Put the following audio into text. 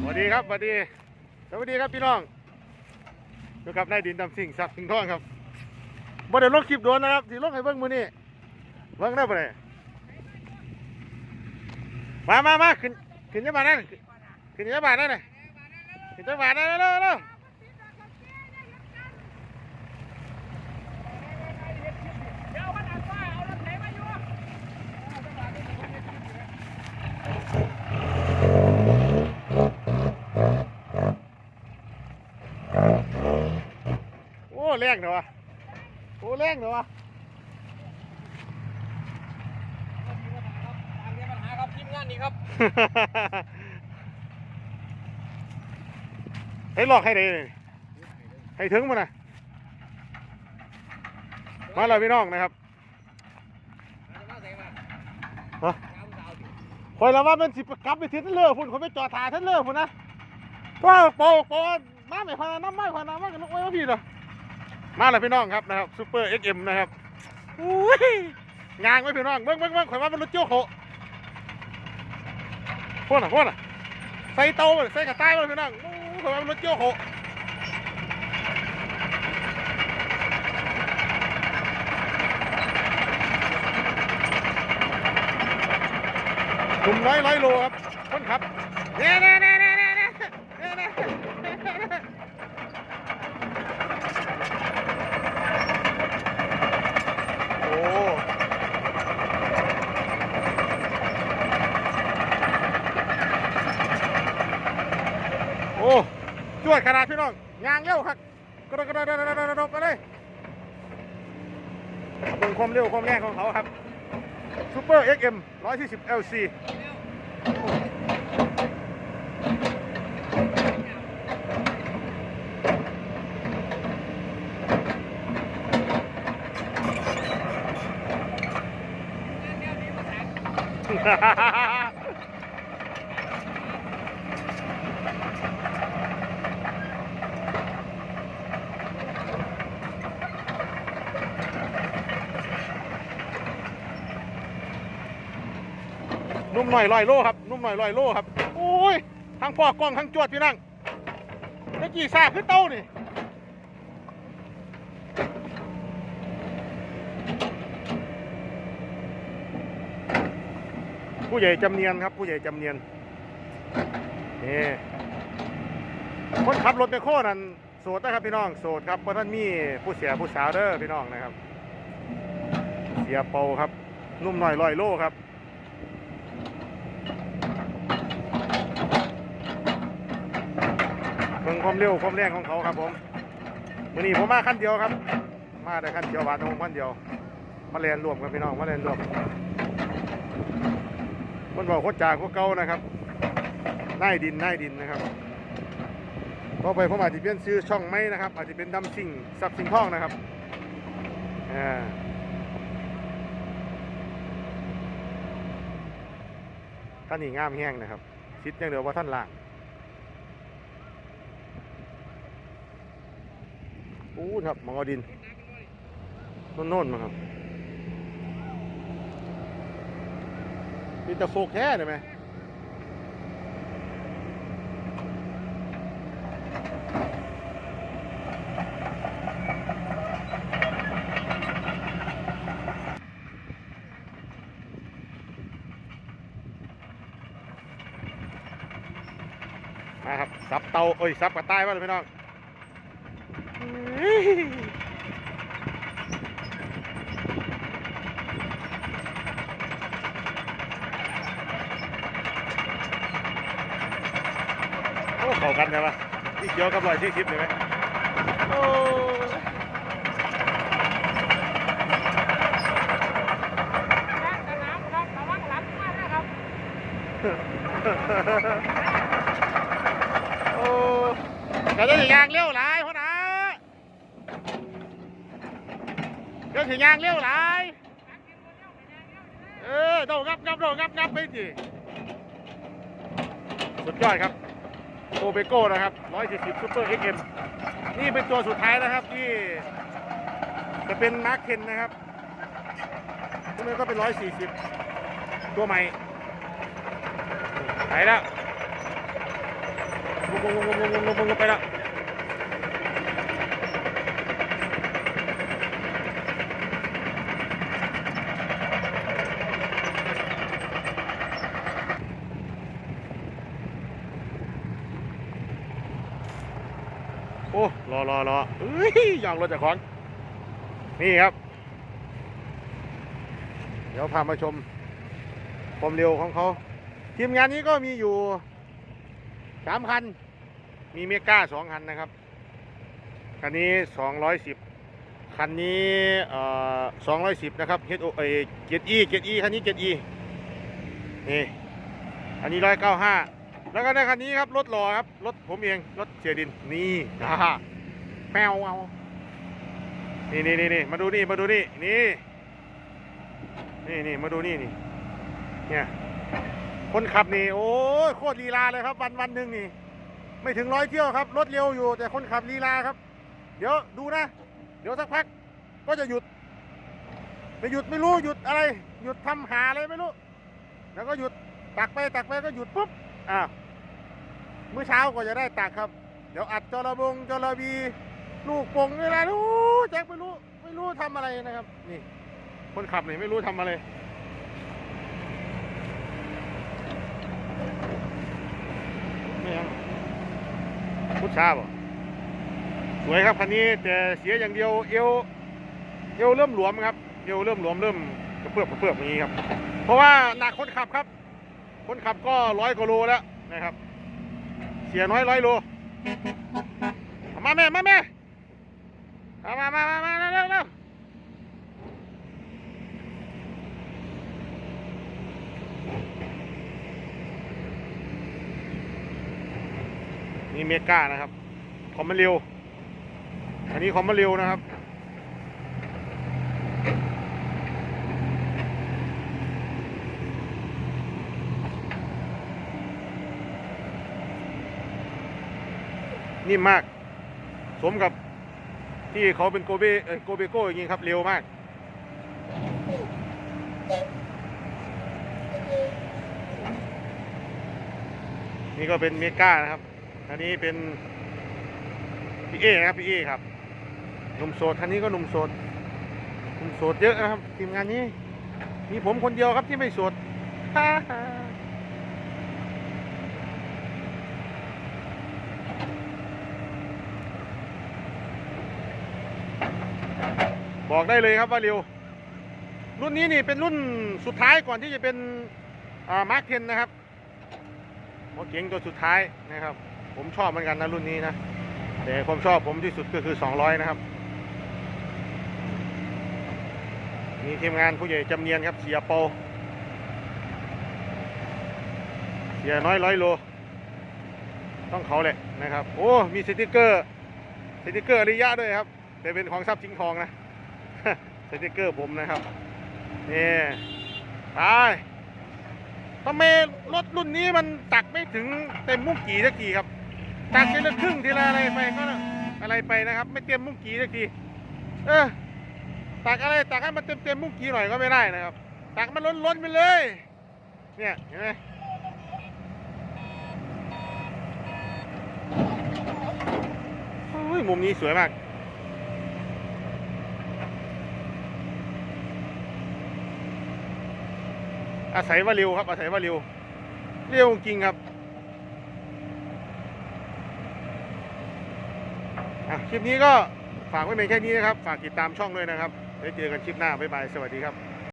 สวัสดีครับสวัสดีสวัสดีครับพี่น้องอยู่กับนายดินดำสิ่งสักสิ่งทองครับบ่ได้ลงคลิปโดนนะครับสิลงให้เบิ้งมือนี่เบิ้งได้ปะเนี่ยมามามาขึ้นขึ้นยังหวัดนั่นขึ้นยังหวัดนั่นเลยขึ้นยังหวัดนั่นเร็วเร็ว แรงเถอะวะโอ้แรงเถอะวะทางนี้ปัญหาครับทีมงานนี้ครับให้หลอกให้ได้เลยให้ถึงมันนะมาแล้วพี่น้องนะครับฮะคอยละว่ามันสิกลับไปทิศเลือพุ่นคนไปจอดถ่ายทิศเลือพุ่นนะว่าโปโปมาไม่พาน้ำไม่พาน้ำมากันโอ้ยว่าพี่เหรอ มาแล้วพี่น้องครับนะครับซูเปอร์เอ็กเอ็มนะครับอุ้ยงางไว้พี่น้องเบิ้งเบิ้งเบิ้งข่อยว่ามันรถโจ๊กโขพวกน่ะพวกน่ะใส่เตาใส่กระต่ายมาพี่น้องข่อยว่ามันรถโจ๊กโขกลุ่มร้อยร้อยโลครับคนขับเน่เน่เน่เน่เน่เน่เน่เน่โอ้โอ้จว ดขนาดพี่น้องยางเร็วครับกระโดดกระโดดกระโดดกระโดดไปเลยเป็นความเร็วความแรงของเขาครับซูเปอร์ XM 140 LC นุ่มหน่อยลอยโลครับนุ่มหน่อยลอยโลครับโอ้ยทั้งพ่อกล้องทั้งจวดพี่นั่งตะกี้ซาขึ้นเต้านี่ผู้ใหญ่จำเนียนครับ ผู้ใหญ่จำเนียนนี่คนขับรถไปโค่นั่นโสดนะครับพี่น้องโสดครับเพราะท่านมีผู้เสียผู้สาวเด้อพี่น้องนะครับ เสียเปาครับ นุ่มหน่อยลอยโลครับ เบิ่งความเร็วความแรงของเขาครับผมวันนี้ผมมาขั้นเดียวครับ มาได้ขั้นเดียวบาทงขั้นเดียว มาเรียนรวมกันพี่น้องมาเรียนรวมคนบอกโคตรจากโคตรเก่านะครับนายดินนายดินนะครับต่อไปผมอาจจะเปลี่ยนชื่อช่องไม่นะครับ อาจจะเป็นดำสิ่งสับสิ่งทองนะครับอ่าท่านนี่งามแห้งนะครับคิดอย่างเดียวว่าท่านล่าง อู้ครับหมองอดินโน่นๆมาครับมีแต่โฟกแท้เลยไหมมาครับซับเตาเอ้ยซับกระต่ายมาเลยพี่น้อง โอ้เข้ากันใช่ปะนี่เกี่ยวกับรอยที่คลิปเลยไหมโอ้โอ้แต่จะถึงยางเร็วหลายพ่อนะ ดี๋ยถึงยางเลี้ยวไหลเออโดงงับงับโดงับงับไปทีสุดยอดครับโอเบโก้นะครับ140ซูเปอร์เอ็กเอ็มนี่เป็นตัวสุดท้ายนะครับที่จะเป็นมาร์คเคนนะครับพวนี้ก็เป็น 140 ตัวใหม่ไปแล้วลงลงลงลงลงลงไปแล้ว รอรอรอเอ้ยยางรถจากของนี่ครับ เดี๋ยวพามาชมความเร็วของเขา ทีมงานนี้ก็มีอยู่สามคัน มีเมก้าสองคันนะครับ คันนี้สองร้อยสิบคันนี้สองร้อยสิบนะครับเฮดโอเอเกียรอีเกียรอีคันนี้เกียรอีนี่ อันนี้ร้อยเก้าห้า แล้วก็ในคันนี้ครับรถหล่อครับรถผมเองรถเสียดินนี่อ่าแปวเอานี่นี่นี่มาดูนี่มาดูนี่นี่นี่นี่มาดูนี่นี่เนี่ยคนขับนี่โอ้โคตรลีลาเลยครับ วันวันหนึ่งนี่ไม่ถึงร้อยเที่ยวครับรถเร็วอยู่ แต่คนขับลีลาครับ เดี๋ยวดูนะ เดี๋ยวสักพัก ก็จะหยุดไม่หยุดไม่รู้หยุดอะไร หยุดทำหาอะไรไม่รู้ แล้วก็หยุดตักไปตักไปก็หยุดปุ๊บ อ้าวเมื่อเช้าก็จะได้ตักครับ เดี๋ยวอัดจระบงจระบี ลูกปงอะไรรู้แจ็คไม่รู้ไม่รู้ทำอะไรนะครับ นี่ คนขับนี่ไม่รู้ทำอะไรไม่ยังพุทธาบ่สวยครับคันนี้แต่เสียอย่างเดียวเอวเอวเริ่มหลวมครับเอวเริ่มหลวมเริ่มกระเพื่อมกระเพื่อมอย่างนี้ครับ เพราะว่าหนักคนขับครับ คนขับก็ร้อยกว่าโลแล้วนะครับ เสียน้อยร้อยโลมาแม่มาแม่มามามามาเร็วเร็วนี่เมกานะครับคอมมาเร็ว อันนี้คอมมาเร็วนะครับ นิ่มมาก สมกับที่เขาเป็นโกเบเอ่อโกเบโก้อย่างนี้ครับ เร็วมาก นี่ก็เป็นเมกานะครับ อันนี้เป็นพี่เอนะครับพี่เอครับหนุ่มโสดคันนี้ก็หนุ่มโสดหนุ่มโสดเยอะนะครับ ทีมงานนี้ มีผมคนเดียวครับที่ไม่โสด บอกได้เลยครับว่าเร็ว รุ่นนี้นี่เป็นรุ่นสุดท้ายก่อนที่จะเป็นมาร์คเทนนะครับหัวเก๋งตัวสุดท้ายนะครับ ผมชอบเหมือนกันนะรุ่นนี้นะแต่ความชอบผมที่สุดก็คือ 200 นะครับมีทีมงานผู้ใหญ่จำเนียนครับเสียโปเสียน้อยร้อยโล ต้องเขาเลยนะครับ โอ้ มีสติกเกอร์สติกเกอร์อริยะด้วยครับ แต่เป็นของทรัพย์สิงทองนะ สติกเกอร์ผมนะครับนี่ไปทำไมรถรุ่นนี้มันตักไม่ถึงเต็มมุ้งกี่สักทีครับ ตักทีละครึ่งทีละอะไรไปก็อะไรไปนะครับ ไม่เต็มมุ้งกี่สักที เออตักอะไรตักให้มันเต็มเต็มมุ้งกี่หน่อยก็ไม่ได้นะครับ ตักมันล้นล้นไปเลย เนี่ยเห็นไหมโอ้ยมุมนี้สวยมาก อาศัยว่าเร็วครับอาศัยว่าเร็วเร็วจริงครับคลิปนี้ก็ฝากไว้เพียงแค่นี้นะครับ ฝากติดตามช่องด้วยนะครับไว้เจอกันคลิปหน้าบ๊ายบายสวัสดีครับ